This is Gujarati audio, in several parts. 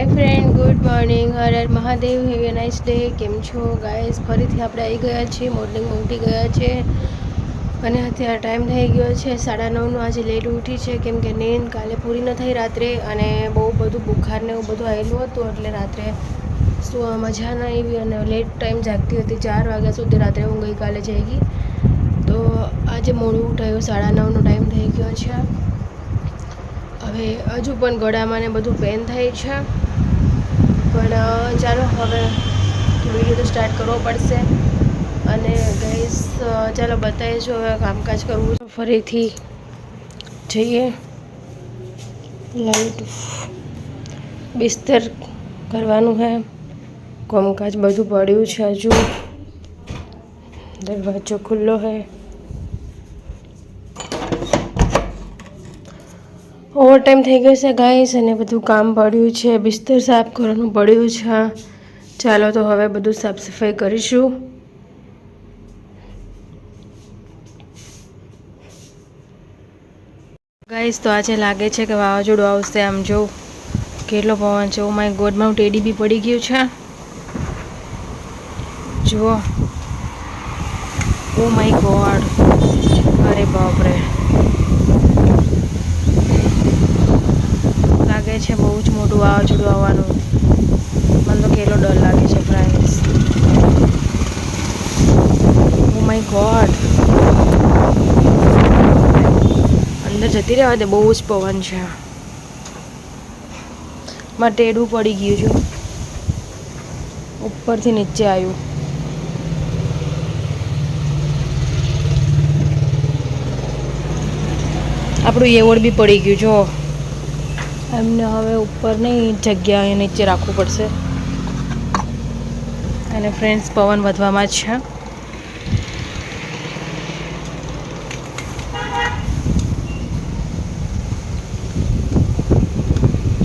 હાય ફ્રેન્ડ ગુડ મોર્નિંગ હર હર Mahadev. Have a nice day કેમ છો? ગાઈસ ફરીથી આપણે આવી ગયા છીએ. મોર્નિંગમાં ઉઠી ગયા છે. અને અત્યારે ટાઈમ થઈ ગયો છે. સાડા નવનું આજે લેટ ઉઠી છે. કેમ કે નીંદ કાલે પૂરી ન થઈ રાત્રે અને બહુ બધું બુખાર ને એવું બધું આવેલું હતું એટલે રાત્રે શું મજા ન આવી અને લેટ ટાઈમ જાગતી હતી. ચાર વાગ્યા સુધી રાત્રે હું ગઈકાલે જઈ ગઈ તો આજે મોડું ઉઠાયું. સાડા નવનો ટાઈમ થઈ ગયો છે. હવે હજુ પણ ગળામાં ને બધું પેન થાય છે. પણ ચાલો હવે વીડિયો તો સ્ટાર્ટ કરવો પડશે. અને ગઈસ ચાલો બતાવીશું હવે કામકાજ કરવું છે. ફરીથી જઈએ. લાઈટ બિસ્તર કરવાનું છે. કામકાજ બધું પડ્યું છે હજુ. દરવાજો ખુલ્લો છે. ઓવર ટાઈમ થઈ ગયો છે, ગાઈસ, અને બધું કામ પડ્યું છે. બિસ્તર સાફ કરવાનું પડ્યું છે. ચાલો તો હવે બધું સાફ સફાઈ કરીશું. ગાઈસ, તો આજે લાગે છે કે વાવાઝોડું આવશે આમ જો. કેટલો પવન છે? ઓ માય ગોડ મારું ટેડી બી પડી ગયું છે. જુઓ. ઓ માય ગોડ અરે બાપરે. લાગે છે, બહુ જ મોટું વાવાઝોડું આવવાનું. મને તો કેટલો ડર લાગે છે ફ્રેન્ડ્સ ઓ માય ગોડ અંદર જતી રહેવા દે, બહુ જ પવન છે. મારે ટેડું પડી ગયું છું. ઉપરથી નીચે આવ્યું. આપણું એવોર્ડ બી પડી ગયું, જો. એમને હવે ઉપર નહીં જગ્યા નીચે રાખવું પડશે. અને ફ્રેન્ડ્સ પવન વધવામાં જ છે.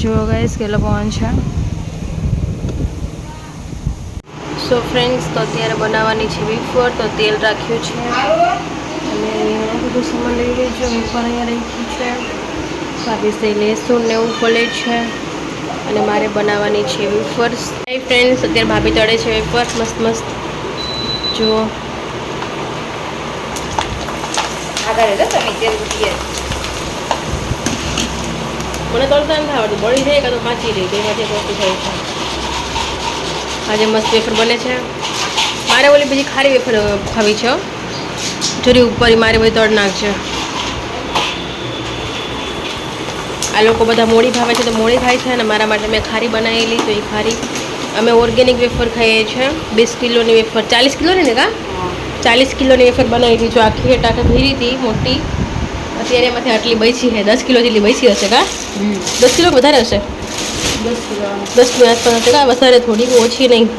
જુઓ ગાઈસ કેટલો પવન છે. સો ફ્રેન્ડ્સ તો અત્યારે બનાવવાની છે બીફોર તો તેલ રાખ્યું છે. અને બધું સામાન લઈ લઈશું હું પણ અહીંયા રાખ્યું છે. ભાભી લહેસુન ને એવું ખોલે છે અને મારે બનાવવાની છે વેફર્સ. હાય ફ્રેન્ડ્સ અત્યારે ભાભી તળે છે વેફર્સ મસ્ત મસ્ત. જુઓ. મને તળતા નથી આવડતું. બળી જાય કાં તો કાચી રહી તેમાંથી વસ્તુ થાય છે. આજે મસ્ત વેફર બને છે. મારે ઓલી બીજી ખારી વેફર ખાવી છે. જોરી ઉપર મારે બધી તળ નાખશે આ લોકો બધા મોડી ભાવે છે તો મોડી ખાય છે અને મારા માટે મેં ખારી બનાવેલી તો એ ખારી અમે ઓર્ગેનિક વેફર ખાઈએ છીએ. વીસ કિલોની વેફર ચાલીસ કિલોની ને કા? ચાલીસ કિલોની વેફર બનાવી જો આખી ટાકે ભીરી હતી મોટી. અત્યારે એમાંથી આટલી બચી છે. દસ કિલો જેટલી બચી હશે કા? દસ કિલો વધારે હશે? દસ કિલો. દસ કિલો આસપાસ હશે કા? વધારે થોડી ઓછી નહીં.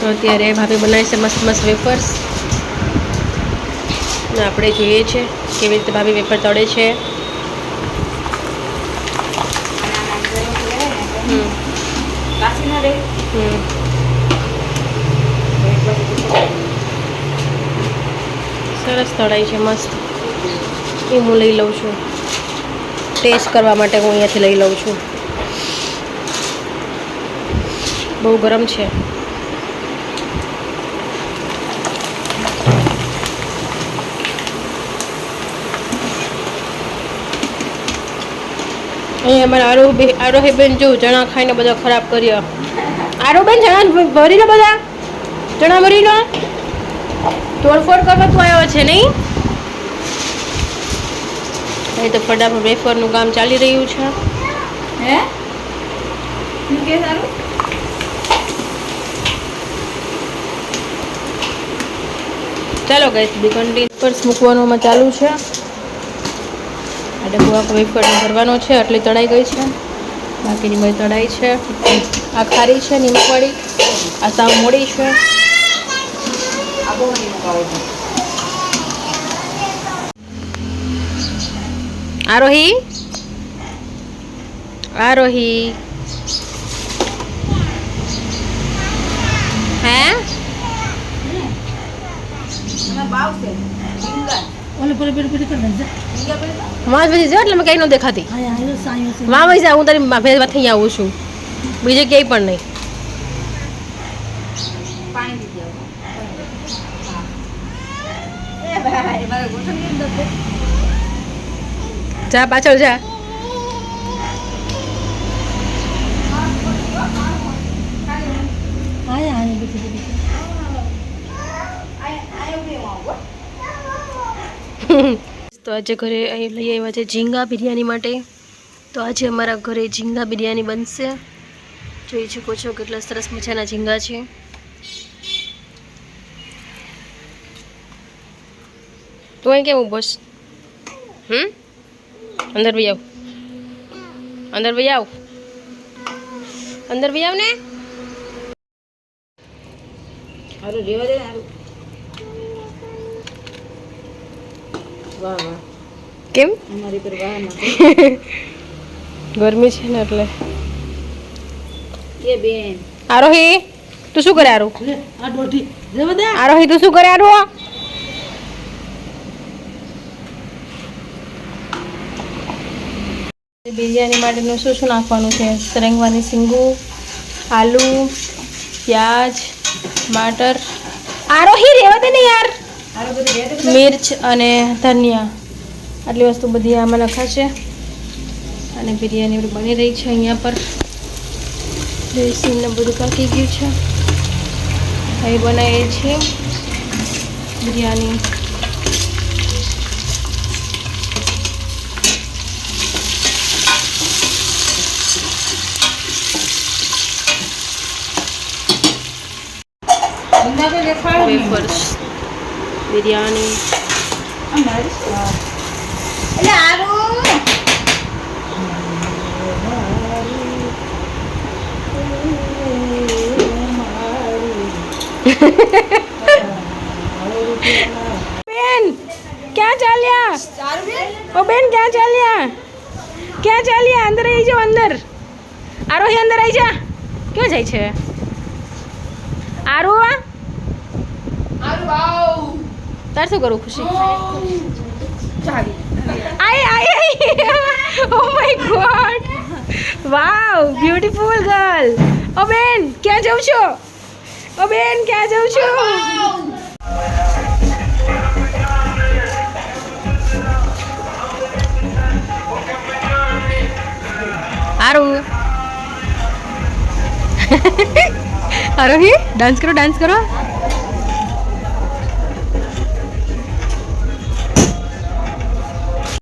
તો અત્યારે ભાભી બનાવી છે મસ્ત મસ્ત વેફર્સ. ને આપણે જોઈએ છે કેવી રીતે ભાભી વેફર તળે છે હમ કાચી ના રહે હમ સરસ તળાઈ છે, મસ્ત. એ હું લઈ લઉં છું. ટેસ્ટ કરવા માટે હું અહીંયાથી લઈ લઉં છું. બહુ ગરમ છે. અહીંયા અમારા આરોહી બેન જો ચણા ખાઈને બધા ખરાબ કર્યા. આરો બેન ચણા ભરી લો બધા? ચણા ભરી લો તોડફોડ કરવા તું આવ્યો છે નહીં? એ તો ફટાફટ વેફરનું કામ ચાલી રહ્યું છે. હે? કે સારું ચાલો ગઈ કન્ટિન્યુ પર મૂકવાનું ચાલુ છે. આ ડબ્બો આખો વેફરનો ભરવાનો છે આટલી તળાઈ ગઈ છે. બાકીની બધી તળાઈ છે. આ ખારી છે, નીમકવાળી. આ સાવ મોડી છે. આરોહી? આરોહી. હે? રીંગણ ઓલે કરી પેલી પછી જો. એટલે મેં કઈ ન દેખાતી. માં ભાઈ જા હું તારી ભેજ થઈ આવું છું. બીજે ક્યાંય પણ નહીં. પાણી જા પાછળ જા આયા આયા બેઠી બેઠી તો આજે ઘરે અહીં લઈ આવ્યા છે ઝીંગા બિરયાની માટે. તો આજે અમારા ઘરે ઝીંગા બિરયાની બનશે. જોઈ શકો છો કેટલા સરસ મજાના ઝીંગા છે. તું અહીં કેવું બસ હમ? અંદર ભાઈ આવ. અંદર ભાઈ આવ. અંદર ભાઈ આવ ને હારું રેવા દે ને હારું વાહ વાહ કેમ? અમારી પર વાહ ગરમી છે ને એટલે. એ બેન. આરોહી તું શું કરે આરો? આરોહી તું શું કરે આરો? બિરયાની માટેનું શું શું નાખવાનું છે? તરંગવાની સિંગુ આલુ પ્યાજ ટમાટર આરોહી રેવા દે ને યાર. મિર્ચ અને ધનિયા. આટલી વસ્તુ બધી આમાં નખાશે અને બિરયાની બધી બની રહી છે અહીંયા પર. બેસીને બધું પાકી ગયું છે. અહીં બનાવીએ છીએ બિરયાની. વેફર્સ. બિરયાની. બેન ક્યાં ચાલ્યા? ઓ બેન ક્યાં ચાલ્યા? ક્યાં ચાલ્યા? અંદર આવી જાઓ અંદર. આરોહી અંદર આવી જા. ક્યાં જાય છે? આરો હારું આવ તાર શું કરું ખુશી? આઈ આય આય ઓ my God wow beautiful girl ઓ બેન ક્યાં જાઉં છો? ઓ બેન ક્યાં જાઉં છું? આરું આરોહી ડાન્સ કરો ડાન્સ કરો.